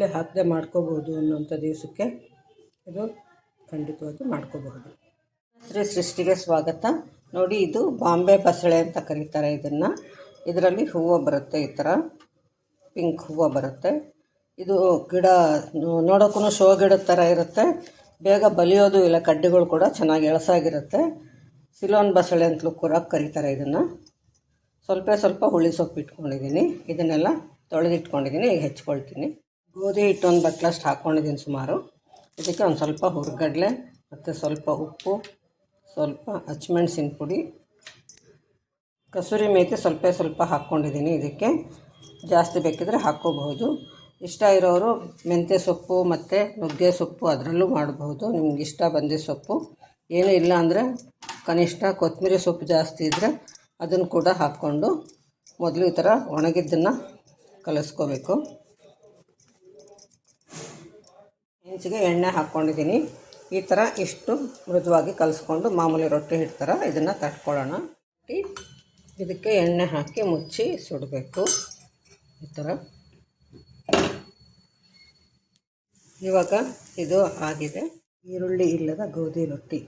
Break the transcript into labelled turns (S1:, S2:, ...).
S1: ಈರುಳ್ಳಿ ಹಾಕದೆ ಮಾಡ್ಕೋಬೋದು ಅನ್ನೋಂಥ ದಿವಸಕ್ಕೆ ಇದು ಖಂಡಿತವಾಗಿ ಮಾಡ್ಕೋಬಹುದು. ಶ್ರೀ ಸೃಷ್ಟಿಗೆ ಸ್ವಾಗತ. ನೋಡಿ, ಇದು ಬಾಂಬೆ ಬಸಳೆ ಅಂತ ಕರೀತಾರೆ ಇದನ್ನು. ಇದರಲ್ಲಿ ಹೂವು ಬರುತ್ತೆ, ಈ ಥರ. ಪಿಂಕ್ ಹೂವು ಬರುತ್ತೆ. ಇದು ಗಿಡ ನೋಡೋಕ್ಕೂ ಶೋ ಗಿಡದ ಥರ ಇರುತ್ತೆ. ಬೇಗ ಬಲಿಯೋದು ಇಲ್ಲ, ಕಡ್ಡಿಗಳು ಕೂಡ ಚೆನ್ನಾಗಿ ಎಳಸಾಗಿರುತ್ತೆ. ಸಿಲೋನ್ ಬಸಳೆ ಅಂತಲೂ ಕೂಡ ಕರೀತಾರೆ ಇದನ್ನು. ಸ್ವಲ್ಪ ಸ್ವಲ್ಪ ಹುಳಿ ಸೊಪ್ಪು ಇಟ್ಕೊಂಡಿದ್ದೀನಿ ಇದನ್ನೆಲ್ಲ ತೊಳೆದಿಟ್ಕೊಂಡಿದ್ದೀನಿ, ಈಗ ಹೆಚ್ಕೊಳ್ತೀನಿ. ಗೋಧಿ ಹಿಟ್ಟು ಒಂದು ಬಟ್ಲಷ್ಟು ಹಾಕ್ಕೊಂಡಿದ್ದೀನಿ ಸುಮಾರು. ಇದಕ್ಕೆ ಒಂದು ಸ್ವಲ್ಪ ಹುರ್ಗಡ್ಲೆ ಮತ್ತು ಸ್ವಲ್ಪ ಉಪ್ಪು, ಸ್ವಲ್ಪ ಹಚ್ಮೆಣ್ಸಿನ ಪುಡಿ, ಕಸೂರಿ ಮೇಥಿ ಸ್ವಲ್ಪ ಸ್ವಲ್ಪ ಹಾಕ್ಕೊಂಡಿದ್ದೀನಿ ಇದಕ್ಕೆ. ಜಾಸ್ತಿ ಬೇಕಿದ್ರೆ ಹಾಕ್ಕೋಬಹುದು ಇಷ್ಟ ಇರೋರು ಮೆಂತ್ಯ ಸೊಪ್ಪು ಮತ್ತು ನುಗ್ಗೆ ಸೊಪ್ಪು ಅದರಲ್ಲೂ ಮಾಡಬಹುದು. ನಿಮ್ಗೆ ಇಷ್ಟ ಬಂದಿ ಸೊಪ್ಪು. ಏನೂ ಇಲ್ಲ ಅಂದರೆ ಕನಿಷ್ಠ ಕೊತ್ತಂಬರಿ ಸೊಪ್ಪು ಜಾಸ್ತಿ ಇದ್ದರೆ ಅದನ್ನು ಕೂಡ ಹಾಕ್ಕೊಂಡು ಮೊದಲು ಈ ಥರ ಒಣಗಿದ್ದನ್ನು ಕಲಿಸ್ಕೋಬೇಕು. ಹೆಂಚಿಗೆ ಎಣ್ಣೆ ಹಾಕ್ಕೊಂಡಿದ್ದೀನಿ. ಈ ಥರ ಇಷ್ಟು ಮೃದುವಾಗಿ ಕಲಿಸ್ಕೊಂಡು ಮಾಮೂಲಿ ರೊಟ್ಟಿ ಹಿಡ್ತಾರೆ ಇದನ್ನು ತಟ್ಕೊಳ್ಳೋಣ. ಇದಕ್ಕೆ ಎಣ್ಣೆ ಹಾಕಿ ಮುಚ್ಚಿ ಸುಡಬೇಕು. ಈ ಥರ. ಇವಾಗ ಇದು ಆಗಿದೆ. ಈರುಳ್ಳಿ ಇಲ್ಲದ ಗೋಧಿ ರೊಟ್ಟಿ.